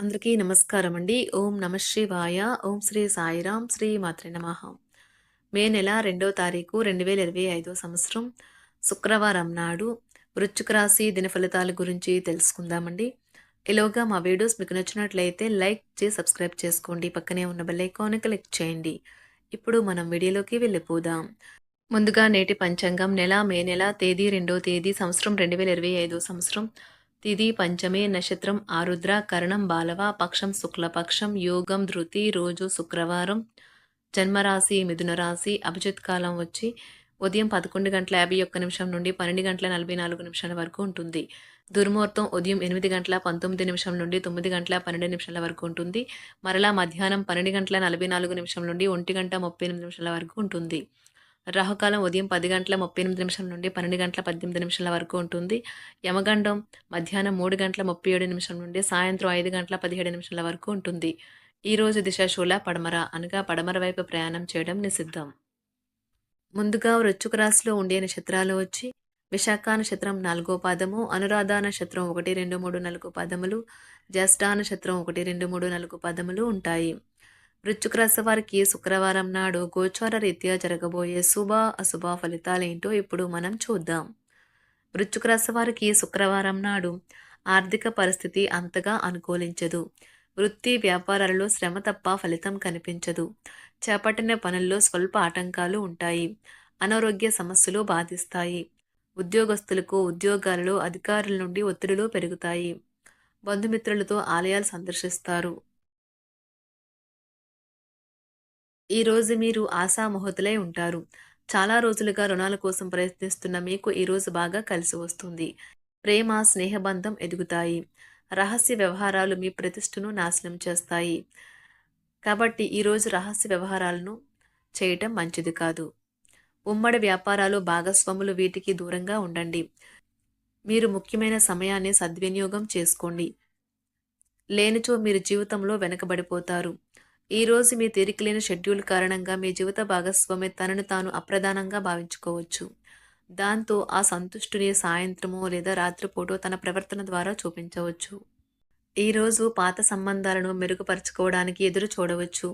అందరికీ నమస్కారం అండి ఓం నమ శివాయ ఓం శ్రీ సాయిరాం శ్రీ మాత్రే నమ. మే నెల రెండో తారీఖు రెండు వేల ఇరవై ఐదో సంవత్సరం శుక్రవారం నాడు వృశ్చిక రాశి దిన ఫలితాల గురించి తెలుసుకుందామండి. ఇలాగా మా వీడియోస్ మీకు నచ్చినట్లయితే లైక్ చేసి సబ్స్క్రైబ్ చేసుకోండి. పక్కనే ఉన్న బెల్ ఐకాన్ క్లిక్ చేయండి. ఇప్పుడు మనం వీడియోలోకి వెళ్ళిపోదాం. ముందుగా నేటి పంచాంగం నెల మే నెల తేదీ రెండో తేదీ సంవత్సరం రెండు వేల ఇరవై ఐదో సంవత్సరం. తిది పంచమే నక్షత్రం ఆరుద్ర కరణం బాలవ పక్షం శుక్లపక్షం యోగం ధృతి రోజు శుక్రవారం. జన్మరాశి మిథునరాశి అభిజిత్ కాలం వచ్చి ఉదయం పదకొండు గంటల యాభై ఒక్క నిమిషం నుండి పన్నెండు గంటల నలభై నాలుగు నిమిషాల వరకు ఉంటుంది. దుర్ముహూర్తం ఉదయం ఎనిమిది గంటల పంతొమ్మిది నిమిషం నుండి తొమ్మిది గంటల పన్నెండు నిమిషాల వరకు ఉంటుంది. మరలా మధ్యాహ్నం పన్నెండు గంటల నలభై నాలుగు నిమిషం నుండి ఒంటి గంట ముప్పై ఎనిమిది నిమిషాల వరకు ఉంటుంది. రాహుకాలం ఉదయం పది గంటల ముప్పై ఎనిమిది నిమిషం నుండి పన్నెండు గంటల పద్దెనిమిది నిమిషాల వరకు ఉంటుంది. యమగండం మధ్యాహ్నం మూడు గంటల ముప్పై ఏడు నిమిషం నుండి సాయంత్రం ఐదు గంటల పదిహేడు నిమిషాల వరకు ఉంటుంది. ఈరోజు దిశాశూల పడమర అనగా పడమర వైపు ప్రయాణం చేయడం నిషిద్ధం. ముందుగా వృచ్చుక రాశిలో ఉండే నక్షత్రాలు వచ్చి విశాఖ నక్షత్రం నాలుగో పాదము అనురాధ నక్షత్రం ఒకటి రెండు మూడు నాలుగు పదములు జ్యేష్ఠ నక్షత్రం ఒకటి రెండు మూడు నాలుగు పదములు ఉంటాయి. వృశ్చిక రాశి వారికి శుక్రవారం నాడు గోచార రీత్యా జరగబోయే శుభ అశుభ ఫలితాలేంటో ఇప్పుడు మనం చూద్దాం. వృశ్చిక రాశి వారికి శుక్రవారం నాడు ఆర్థిక పరిస్థితి అంతగా అనుకూలించదు. వృత్తి వ్యాపారాలలో శ్రమ తప్ప ఫలితం కనిపించదు. చేపట్టిన పనుల్లో స్వల్ప ఆటంకాలు ఉంటాయి. అనారోగ్య సమస్యలు బాధిస్తాయి. ఉద్యోగస్తులకు ఉద్యోగాలలో అధికారుల నుండి ఒత్తిడులు పెరుగుతాయి. బంధుమిత్రులతో ఆలయాలు సందర్శిస్తారు. ఈరోజు మీరు ఆశామహతులై ఉంటారు. చాలా రోజులుగా రుణాల కోసం ప్రయత్నిస్తున్న మీకు ఈరోజు బాగా కలిసి వస్తుంది. ప్రేమ స్నేహబంధం ఎదుగుతాయి. రహస్య వ్యవహారాలు మీ ప్రతిష్టను నాశనం చేస్తాయి. కాబట్టి ఈరోజు రహస్య వ్యవహారాలను చేయటం మంచిది కాదు. ఉమ్మడి వ్యాపారాలు భాగస్వాములు వీటికి దూరంగా ఉండండి. మీరు ముఖ్యమైన సమయాన్ని సద్వినియోగం చేసుకోండి. లేనిచో మీరు జీవితంలో వెనకబడిపోతారు. ఈరోజు మీ తీరికలేని షెడ్యూల్ కారణంగా మీ జీవిత భాగస్వామి తనను తాను అప్రధానంగా భావించుకోవచ్చు. దాంతో ఆ సంతుష్టుని సాయంత్రమో లేదా రాత్రిపూటో తన ప్రవర్తన ద్వారా చూపించవచ్చు. ఈరోజు పాత సంబంధాలను మెరుగుపరచుకోవడానికి ఎదురు చూడవచ్చు.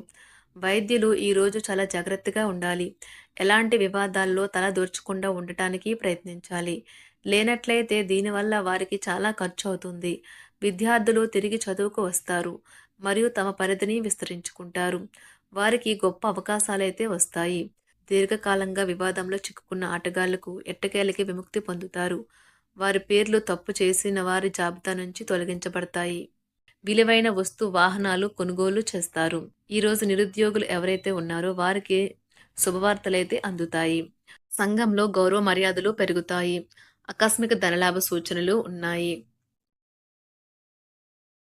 వైద్యులు ఈరోజు చాలా జాగ్రత్తగా ఉండాలి. ఎలాంటి వివాదాల్లో తల దూర్చకుండా ఉండటానికి ప్రయత్నించాలి. లేనట్లయితే దీనివల్ల వారికి చాలా ఖర్చు అవుతుంది. విద్యార్థులు తిరిగి చదువుకు వస్తారు. మరియు తమ పరిధిని విస్తరించుకుంటారు. వారికి గొప్ప అవకాశాలైతే వస్తాయి. దీర్ఘకాలంగా వివాదంలో చిక్కుకున్న ఆటగాళ్ళకు ఎట్టకేలకి విముక్తి పొందుతారు. వారి పేర్లు తప్పు చేసిన వారి జాబితా నుంచి తొలగించబడతాయి. విలువైన వస్తు వాహనాలు కొనుగోలు చేస్తారు. ఈరోజు నిరుద్యోగులు ఎవరైతే ఉన్నారో వారికి శుభవార్తలైతే అందుతాయి. సంఘంలో గౌరవ మర్యాదలు పెరుగుతాయి. ఆకస్మిక ధనలాభ సూచనలు ఉన్నాయి.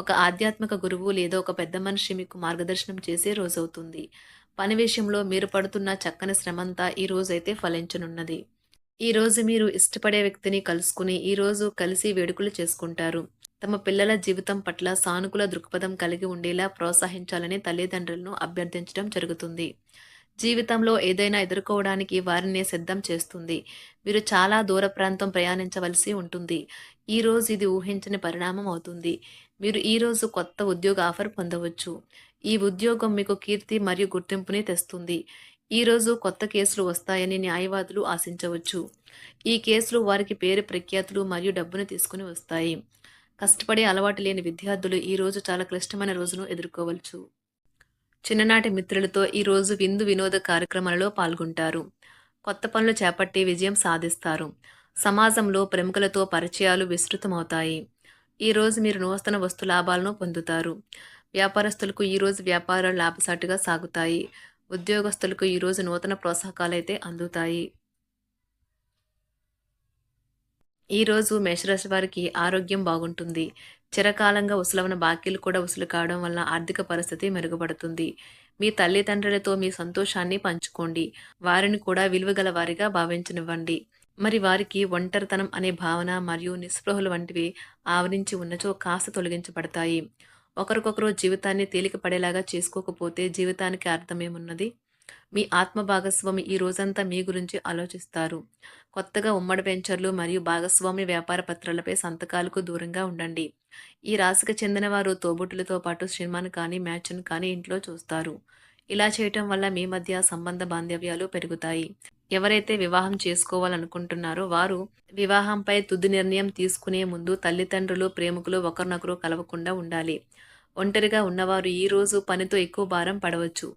ఒక ఆధ్యాత్మిక గురువు లేదా ఒక పెద్ద మనిషి మీకు మార్గదర్శనం చేసే రోజవుతుంది. పని విషయంలో మీరు పడుతున్న చక్కని శ్రమంతా ఈ రోజైతే ఫలించనున్నది. ఈ రోజు మీరు ఇష్టపడే వ్యక్తిని కలుసుకుని ఈ రోజు కలిసి వేడుకలు చేసుకుంటారు. తమ పిల్లల జీవితం పట్ల సానుకూల దృక్పథం కలిగి ఉండేలా ప్రోత్సహించాలని తల్లిదండ్రులను అభ్యర్థించడం జరుగుతుంది. జీవితంలో ఏదైనా ఎదుర్కోవడానికి వారిని సిద్ధం చేస్తుంది. మీరు చాలా దూర ప్రాంతం ప్రయాణించవలసి ఉంటుంది. ఈ రోజు ఇది ఊహించని పరిణామం అవుతుంది. మీరు ఈ రోజు కొత్త ఉద్యోగ ఆఫర్ పొందవచ్చు. ఈ ఉద్యోగం మీకు కీర్తి మరియు గుర్తింపుని తెస్తుంది. ఈ రోజు కొత్త కేసులు వస్తాయని న్యాయవాదులు ఆశించవచ్చు. ఈ కేసులు వారికి పేరు ప్రఖ్యాతులు మరియు డబ్బును తీసుకుని వస్తాయి. కష్టపడే అలవాటు లేని విద్యార్థులు ఈరోజు చాలా క్లిష్టమైన రోజును ఎదుర్కోవచ్చు. చిన్ననాటి మిత్రులతో ఈ రోజు విందు వినోద కార్యక్రమాలలో పాల్గొంటారు. కొత్త పనులు చేపట్టి విజయం సాధిస్తారు. సమాజంలో ప్రముఖులతో పరిచయాలు విస్తృతమవుతాయి. ఈ రోజు మీరు నూతన వస్తు లాభాలను పొందుతారు. వ్యాపారస్తులకు ఈ రోజు వ్యాపారాలు లాభసాటిగా సాగుతాయి. ఉద్యోగస్తులకు ఈరోజు నూతన ప్రోత్సాహకాలు అయితే అందుతాయి ఈరోజు మేషరాశి వారికి ఆరోగ్యం బాగుంటుంది. చిరకాలంగా ఉసలవన బాకీలు కూడా ఉసులు కావడం వల్ల ఆర్థిక పరిస్థితి మెరుగుపడుతుంది. మీ తల్లిదండ్రులతో మీ సంతోషాన్ని పంచుకోండి. వారిని కూడా విలువగల వారిగా భావించనివ్వండి. మరి వారికి ఒంటరితనం అనే భావన మరియు నిస్పృహలు వంటివి ఆవరించి ఉన్నచో కాస్త తొలగించబడతాయి. ఒకరికొకరు జీవితాన్ని తేలిక పడేలాగా చేసుకోకపోతే జీవితానికి అర్థమేమున్నది? మీ ఆత్మ భాగస్వామి ఈ రోజంతా మీ గురించి ఆలోచిస్తారు. కొత్తగా ఉమ్మడి వెంచర్లు మరియు భాగస్వామి వ్యాపార పత్రాలపై సంతకాలకు దూరంగా ఉండండి. ఈ రాశికి చెందిన వారు తోబుట్టులతో పాటు సినిమాను కానీ మ్యాచ్ను కానీ ఇంట్లో చూస్తారు. ఇలా చేయటం వల్ల మీ మధ్య సంబంధ బాంధవ్యాలు పెరుగుతాయి. ఎవరైతే వివాహం చేసుకోవాలనుకుంటున్నారో వారు వివాహంపై తుది నిర్ణయం తీసుకునే ముందు తల్లిదండ్రులు ప్రేమికులు ఒకరినొకరు కలవకుండా ఉండాలి. ఒంటరిగా ఉన్నవారు ఈ రోజు పనితో ఎక్కువ భారం పడవచ్చు.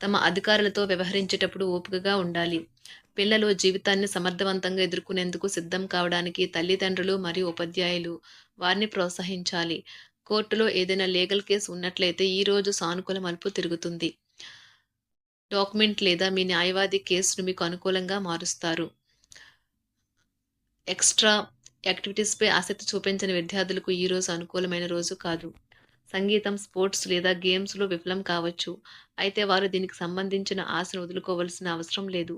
తమ అధికారులతో వ్యవహరించేటప్పుడు ఓపికగా ఉండాలి. పిల్లలు జీవితాన్ని సమర్థవంతంగా ఎదుర్కొనేందుకు సిద్ధం కావడానికి తల్లిదండ్రులు మరియు ఉపాధ్యాయులు వారిని ప్రోత్సహించాలి. కోర్టులో ఏదైనా లీగల్ కేసు ఉన్నట్లయితే ఈ రోజు సానుకూల మలుపు తిరుగుతుంది. డాక్యుమెంట్ లేదా మీ న్యాయవాది కేసును మీకు అనుకూలంగా మారుస్తారు. ఎక్స్ట్రా యాక్టివిటీస్పై ఆసక్తి చూపించని విద్యార్థులకు ఈ రోజు అనుకూలమైన రోజు కాదు. సంగీతం స్పోర్ట్స్ లేదా గేమ్స్లో విఫలం కావచ్చు. అయితే వారు దీనికి సంబంధించిన ఆశను వదులుకోవాల్సిన అవసరం లేదు.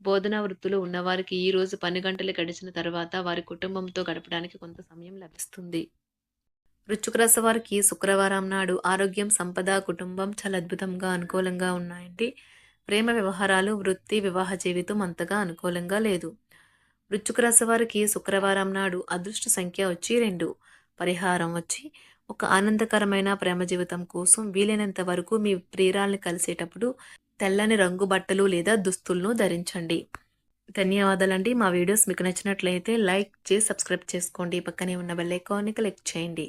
బోధనా వృత్తిలో ఉన్నవారికి ఈ రోజు పని గంటలు గడిచిన తర్వాత వారి కుటుంబంతో గడపడానికి కొంత సమయం లభిస్తుంది. వృశ్చిక రాశి వారికి శుక్రవారం నాడు ఆరోగ్యం సంపద కుటుంబం చాలా అద్భుతంగా అనుకూలంగా ఉన్నాయండి. ప్రేమ వ్యవహారాలు వృత్తి వివాహ జీవితం అంతగా అనుకూలంగా లేదు. వృశ్చిక రాశి వారికి శుక్రవారం నాడు అదృష్ట సంఖ్య వచ్చి రెండు. పరిహారం వచ్చి ఒక ఆనందకరమైన ప్రేమ జీవితం కోసం వీలైనంత వరకు మీ ప్రియురాల్ని కలిసేటప్పుడు తెల్లని రంగు బట్టలు లేదా దుస్తులను ధరించండి. ధన్యవాదాలండి. మా వీడియోస్ మీకు నచ్చినట్లయితే లైక్ చేసి సబ్స్క్రైబ్ చేసుకోండి. పక్కనే ఉన్న బెల్ ఐకాన్ని క్లిక్ చేయండి.